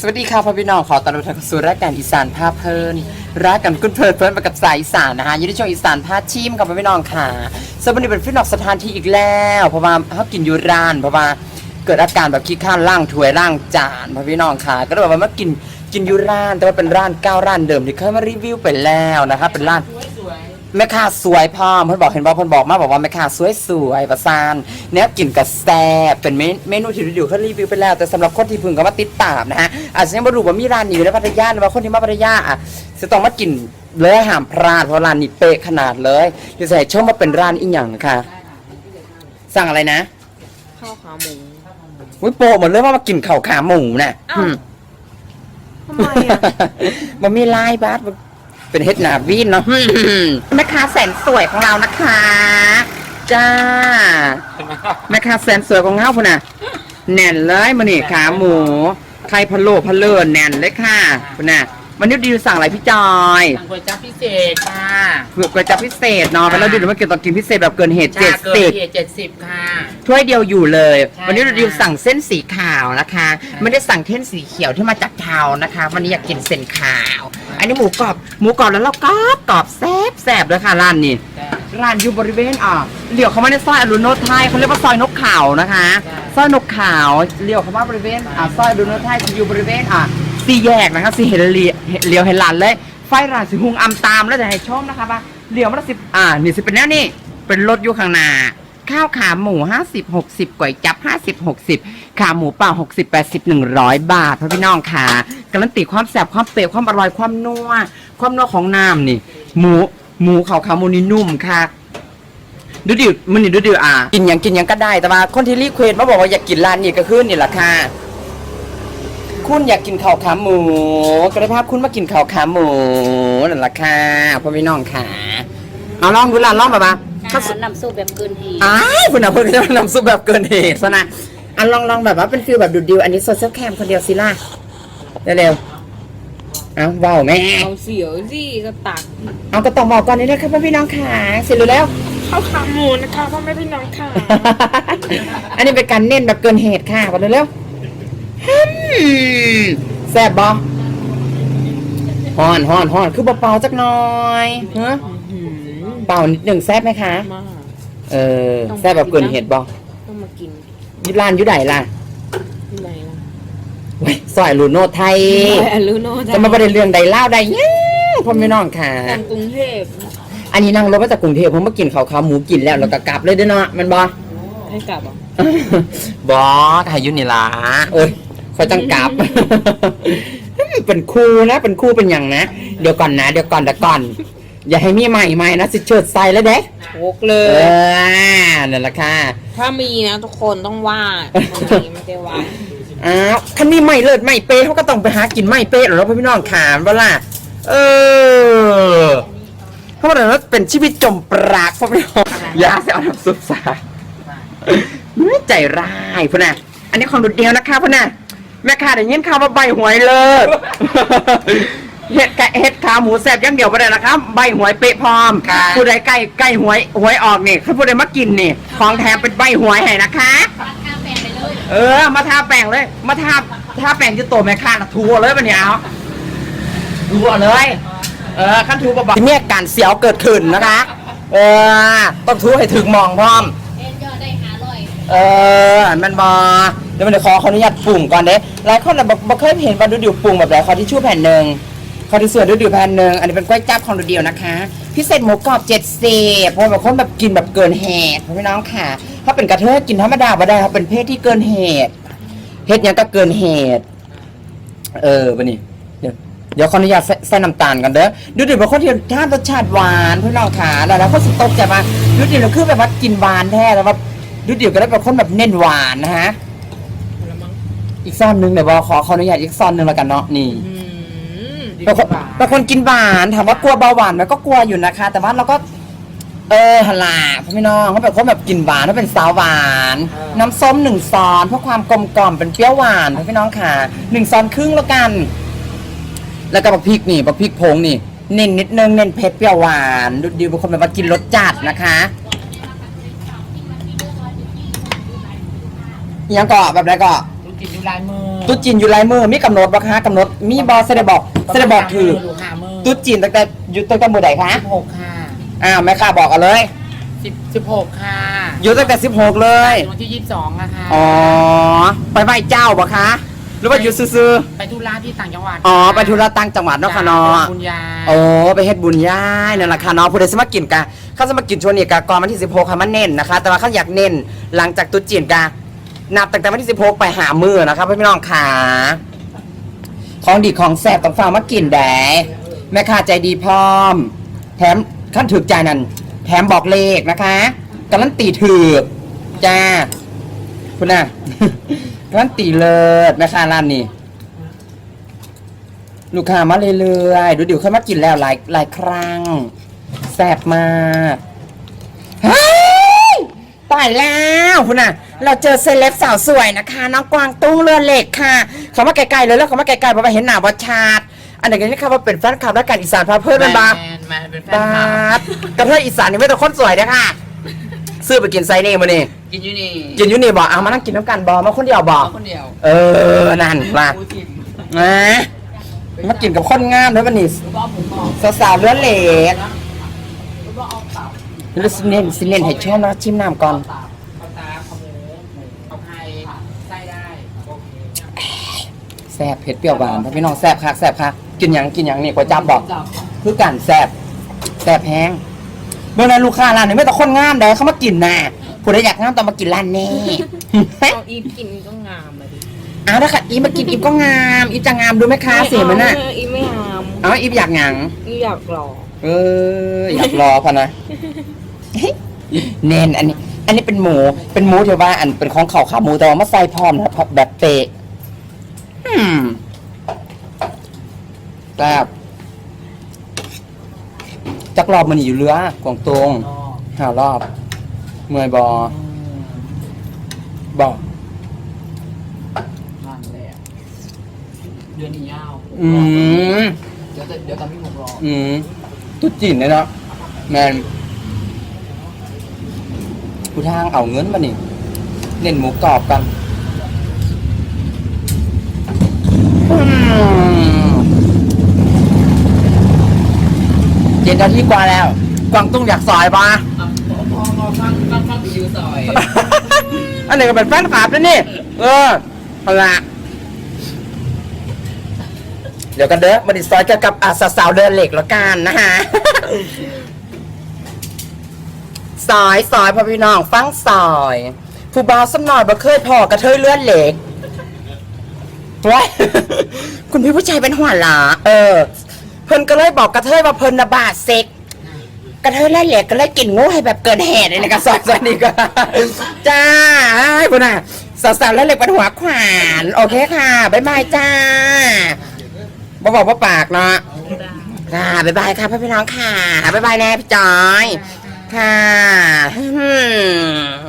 สวัสดีค่ะพ่อพี่น้องขอต้อนรับทุกท่านสู่รายการอีสานภาพเพลินรักกันกุ้นเพลินเพลินไปกับสายอีสานนะคะอยินดีช่วงอีสานพาพชิมกับพ่อพี่น้องค่ะสวัสดีเป็นฟิตนอกสถานที่อีกแล้วเพราะว่าเขากินยูรานเพราะว่าเกิดอาการแบบขี้ข้านล่างถ้วยล่างจานพ่อพี่น้องค่ะ ก็เลยแบบว่ามากินกินยูรานแต่ว่าเป็นร้านเก้าร้านเดิมที่เคยมารีวิวไปแล้วนะคะเป็นร้าน แม่ค้าสวยพร้อมเพิ่นบอกเห็นบอกเพิ่นบอกมาบอกว่าแม่ค้าสวยสวยประสานเนี้ยกินกับแซ่บเป็นเมนเมนูที่ดูเขารีวิวไปแล้ว แต่สำหรับคนที่เพิ่งก็มาติดตามนะฮะอาจจะยังไม่รู้ว่ามีร้านนี้อยู่ในพัทยาหรือว่าคนที่มาพัทยาอะจะต้องมากินเลยห้ามพลาดเพราะร้านนี้เป๊ะขนาดเลยที่จะให้ชมว่าเป็นร้านอีหยังค่ะ สั่งอะไรนะข้าวขาหมูวิโปะหมดเลยว่ามากินข้าวขาหมูน่ะอ้าวอืม ทำไมอะ มันมีลายบาส เป็นเฮ็ดหนาวีนเนาะแม่ค้าแสนสวยของเรานะคะ จ้า แม่ค้าแสนสวยของเฮาพุ่นน่ะ แน่นเลยมานนี่ขาหมู ไข่พะโล้พะเลินแน่นเลยค่ะพุ่นน่ะ มันนี้ดีสั่งอะไรพี่จอยสั่งก๋วยจั๊บพิเศษค่ะ เผือกก๋วยจั๊บพิเศษเนาะแล้วเราดูว่าเกี่ยวกับกินพิเศษแบบเกินเหตุเจ็ดเกินสิบเหตุเจ็ดสิบค่ะ ถ้วยเดียวอยู่เลย ใช่วันนี้เราค่ะดิวสั่งเส้นสีขาวนะคะ ไม่ได้สั่งเส้นสีเขียวที่มาจากเทานะคะ วันนี้อยากกินเส้นขาว อันนี้หมูกรอบหมูกรอบแล้วเรากรอบกรอบแซ่บแซ่บเลยค่ะร้านนี้ร้านอยู่บริเวณอ่าเลี้ยวเข้ามาในซอยอรุณโนไทยเขาเรียกว่าซอยนกขาวนะคะซอยนกขาวเลี้ยวเข้ามาบริเวณอ่าซอยอรุณโนไทยจะอยู่บริเวณอ่า สี่แยกนะคะสี่เห็นเลี้ยวเลี้ยวเห็นร้านเลย ไฟร้านสิหุงอำตามแล้วจะให้ชมนะคะว่าเลี้ยวมาละสิบอ่านี่สิเป็นแนวนี่เป็นรถอยู่ข้างหน้าข้าวขาหมู50 60ก๋วยจับ50 60ขาหมูเปล่า60 80 100บาทพ่อพี่น้องค่ะการันตีความแซ่บความเปรี้ยวความอร่อยความนัวความนัวของน้ำนี่ หมูหมูเขาขาหมูนี่นุ่มค่ะดูดิมันนี่ดูดิอะกินยังกินยังก็ได้แต่ว่าคนที่รีเควสมาบอกว่าอยากกินร้านนี้ก็คือนี่แหละค่ะ คุณอยากกินข้าวขาหมู ก็ได้ภาพคุณมากินข้าวขาหมูนั่นแหละค่ะพ่อพี่น้องค่ะเอาลองดูล่ะลองแบบว่าข้าวน้ำซุปแบบเกินเหตุอ้ายคุณอะเพิ่งจะนำซุปแบบเกินเหตุซะนะอันลองลองแบบว่าเป็นฟิลแบบดูดดิวอันนี้โซเชียลแคมคนเดียวสิล่ะเร็วๆเอาว้าวแม่เอาเสียวสิก็ตักเอากระต่องบอกก่อนเลยนะครับพ่อพี่น้องค่ะเสร็จแล้วข้าวขาหมูนะคะพ่อแม่พี่น้องค่ะ อันนี้เป็นการเน้นแบบเกินเหตุค่ะก่อนเร็วๆฮึม แซ่บบอฮอนฮอนฮอนคือเบาๆจักหน่อยฮะเป่านิดหนึ่งแซ่บไหมคะ มากเออ แซ่บแบบเกินเหตุบอต้องมากินยุร้านอยุไดล่ะที่ไหนล่ะเว้ยซอยลูโนไทยแต่รู้โน่จะมาประเด็นเรื่องใดเล่าใดยังพ่อไม่น้องค่ะ ทางกรุงเทพอันนี้นั่งรถมาจากกรุงเทพผมมากินข้าวขาหมูกินแล้วแล้วก็กลับเลยเด้อเนาะแมันบอ ให้กลับอะ บอสอายุนี่ล่ะโอ้ย คอยจังกลับ เป็นครูนะ เป็นครูเป็นอย่างนะ เดี๋ยวก่อนนะ เดี๋ยวก่อนเดี๋ยวก่อน อย่าให้มีใหม่ใหม่นะสิเชิดใส่แล้วเด้โชกเลเอย อนั่นแหละค่ะ ถ้ามีนะทุกคนต้องว่าทำไมไม่ได้ว่าอ้าวคันมีใหม่เลิศใหม่เป๊ะเขาก็ต้องไปหากินใหม่เป๊ะเหรอพี่น้องขามเวล่ะ เออเขาบอกว่าเป็นชีวิตจมปรากพ่อพี่น้องอยาเสียเอาน้ำซุปใส่ใจร้ายพ่อน่ะ อันนี้ของดุดเดียวนะคะพ่อน่ะ แม่ค้าได้ยินข่าวว่าใบหวยเลิศ เห็ดไก่เห็ดขาหมูแซ่บอยังเดียวไปเลยนะครับ ใบหวยเป๊ะพร้อมค่ะ ผู้ใดใกล้ใกล้หวยหวยออกนี่ถ้าผู้ใดมากินนี่ ของแถมเป็นใบหวยให้นะคะเออ มาทาแป้งเลย มาทาทาแป้งจะโตแม่ค้าน่ะทัวเลยปะเนี่ยเอาทัวเลย เออขั้นทูเบาๆที่มีอาการเสียวเกิดขึ้นนะคะ เออ ต้องทูให้ถึงมองพร้อม เออมันบอเดี๋ยวมันจะขอขออนุญาตปรุงก่อนเด้หลายคนน่ะบอกบอกเคยเห็นว่าดูดิวปรุงแบบไหนขอที่ชู่แผ่นหนึ่งขอที่ส่วนดูดิวแผ่นหนึ่งอันนี้เป็นกล้วยจับของดูดิวนะคะ พิเศษหมูกรอบเจ็ดสิบเพราะแบบคนแบบกินแบบเกินเหตุพี่น้องค่ะ ถ้าเป็นกระเทยกินธรรมดาบ่ได้เขาเป็นเพศที่เกินเหตุเพศยังก็เกินเหตุ เออปะนี่เดี๋ยวเดี๋ยวขออนุญาตใส่ใส่น้ำตาลกันเด้อดูดิบางคนที่ทานรสชาติหวานพี่น้องขาแล้วแล้วก็สิตกใจมาดูดิเราคือแบบว่ากินหวานแท้แล้วว่าดูดิก็ได้เป็นคนแบบเน้นหวานนะฮะ อีกซ่อนหนึ่งเดี๋ยวบอกขอขออนุญาตอีกซ่อนหนึ่งแล้วกันเนาะนี่อืมบางคนบางคนกินหวานถามว่ากลัวเบาหวานไหมก็กลัวอยู่นะคะ แต่ว่าเราก็ เออหนลาพี่น้องเขาแบบเขาแบบกินหวานเขาเป็นสาวหวาน น้ำส้มหนึ่งซอนเพื่อความกลมกล่อมเป็นเปรี้ยวหวานพี่น้องค่ะหนึ่งซอนครึ่งแล้วกัน แล้วก็บักพริกนี่บักพริกผงนี่เน้นนิดนึงเน้นเผ็ดเปรี้ยวหวานดูดีบางคนแบบว่ากินรสจัดนะคะอิหยังเกาะแบบไหนเกาะน้ำ กินอยู่ลายมือตุ๊ดจีนอยู่ลายมือมีกำหนดบ่คะกำหนดมีบอสเดบอกสเดบอกคือดูหามือตุ๊ดจีนตั้งแต่อยู่ตั้งแต่มือใดคะสิบหกค่ะอ้าวแม่ค้าบอกกันเลยสิบสิบหกค่ะอยู่ตั้งแต่16 เลย วันที่ยี่สิบสองอะค่ะอ๋อไปไหว้เจ้าบ่คะหรือว่าอยู่ซื่อไปธุระที่ต่างจังหวัดๆอ๋อไปธุระต่างจังหวัดเนาะค่ะเนาะ คุณยายโอ้ไปเฮ็ดบุญย่ายนั่นแหละค่ะเนาะผู้ใดสมากินกะเขาสมากินช่วงนี้กะก่อนวันที่16ค่ะมันเน้นนะคะ แต่ว่าเขาอยากเน้นหลังจากตุ๊จีนกะ นับตั้งแต่วันที่16ไปหามือนะคะพี่น้องค่ะของดีของแซ่บต้องฟังมากินแดแม่ค้าใจดีพร้อม แถมขั้นถึกใจนั่นแถมบอกเลขนะคะการันตีถือกจ้าคุณน่ะการันตีเลิศแม่ค้าร้านนี้ ลูกค้ามาเรื่อยๆดูเดี๋ยวเขามากินแล้วหลายหลายครั้งแซ่บมากตายแล้วคุณน่ะ เราเจอเซเลบสาวสวยนะคะน้องกวางตุ้งเรือเหล็กค่ะเขามาไกลๆเลยแล้วเขามาไกลๆเพราะว่าเห็นหน้าวัชชาดอันไหนกันนี่ค่ะว่าเป็นแฟนคลับรายการอีสานพาเพื่อนเป็นบาแมนแมนเป็นแฟนบาคลับดกระเทยอีสานนี่ไม่ต้องคนสวยนะค่ะซื้อไปกินไซเน่มานี่กินอยู่นี่กินอยู่นี่บอกเอามานั่งกินน้ำกันบอมาคนเดียวบอกคนเดียวเออนั่นล่ะกูจิมนะมากินกับคนงามด้วยวันนี้ก็ผมบอกสาวๆเลือดเหล็กแล้วสิเน้นสิเน้นให้ชอบแล้วชิมน้ำก่อนเอาตาเอาหมูเอาไข่ไส้ได้โอเค แซ่บเผ็ดเปรี้ยวหวานพี่น้องแซ่บคักแซ่บคักกินหยังกินหยังนี่ก๋วยจั๊บบอก คือกันแซ่บแซ่บแห้งเมื่อนั้นลูกค้าร้านนี้ไม่ต้องคนงามเด้อเขามากินน่ะผู้ใดอยากงามต้องมากินร้านนี้ เอาอีฟกินก็งามเลยดิเอาละค่ะอีฟมากินอีฟก็งามอีฟจะงามดูไหมคะเสียมันน่ะไเอาอีฟไม่งามเอาอีฟอยากหยังอีฟอยากหล่อเอออยากรอพะนะเน้นอันนี้ อันนี้เป็นหมูเป็นหมูที่ว่าอันเป็นของเขาขาหมูแต่ว่ามาใส่พร้อมนะแบบเปะอื มแบบจักรอบมันอยู่เรือกวางตรงห้ารอบ เมื่อยบอบอนั่นแหละเดือนนี้ยาวอืมเดี๋ยวจะเดี๋ยวตอนพี่ผมรออืมตุ๊ดจีนเลยเนาะแมนผู้ทางเอาเงินมานี่เน้นหมูกรอบกัน เจ็ดนาทีกว่าแล้ว กวางตุ้งอยากซอยปะพอพอพอฟังฟังฟังอยู่ซอยอันไหนก็เป็นแฟนคลับนะนี่ เออเอาละเดี๋ยวกันเด้อมาดิซอยเกี่ยวกับอาสาวๆเดินเหล็กแล้วกันนะฮะซอยซอยพ่อพี่น้องฟังซอยผู้บ่าวสำหน่อยบ่เคยพอกระเทยเลื่อนเหล็กว้ายคุณพี่ผู้ชายเป็นหัวหลาเออ เพิ่นก็เลยบอกกระเทยว่าเพิ่นนะบาดเซ็ก กระเทยไล่เหลกก็เลยกินงูให้แบบเกินเหตุเลยนะกระสอยสวัสดีก็จ้าให้พุ่นน่ะสาวๆไล่เหลกเป็นหัวขวานโอเคค่ะบ๊ายบายจ้าบ่บอกว่าปากเนาะค่ะบ๊ายบายค่ะพี่น้องค่ะบ๊ายบายแน่พี่จอย ค่ะ